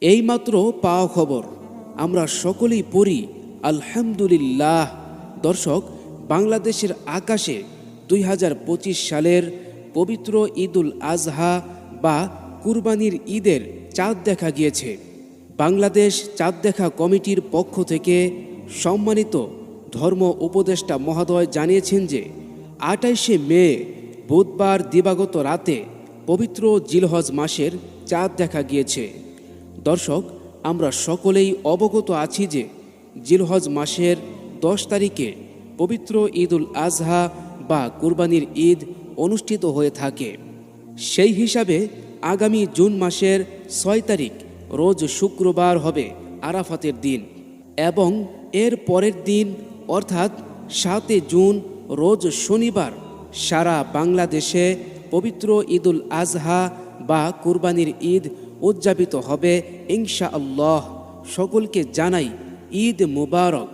এইমাত্র পাওয়া খবর, আমরা সকলেই পড়ি, আলহামদুলিল্লাহ। দর্শক, বাংলাদেশের আকাশে দুই হাজার পঁচিশ সালের পবিত্র ঈদুল আজহা বা কুরবানির ঈদের চাঁদ দেখা গিয়েছে। বাংলাদেশ চাঁদ দেখা কমিটির পক্ষ থেকে সম্মানিত ধর্ম উপদেষ্টা মহোদয় জানিয়েছেন যে আটাইশে মে, বুধবার দিবাগত রাতে পবিত্র জিলহজ মাসের চাঁদ দেখা গিয়েছে। দর্শক, আমরা সকলেই অবগত আছি যে জিলহজ মাসের দশ তারিখে পবিত্র ঈদুল আজহা বা কুরবানির ঈদ অনুষ্ঠিত হয়ে থাকে। সেই হিসাবে আগামী জুন মাসের ছয় তারিখ রোজ শুক্রবার হবে আরাফাতের দিন এবং এর পরের দিন অর্থাৎ সাতে জুন রোজ শনিবার সারা বাংলাদেশে পবিত্র ঈদুল আজহা বা কুরবানির ঈদ উদযাপিত হবে ইনশা আল্লাহ সকলকে জানাই ঈদ মুবারক।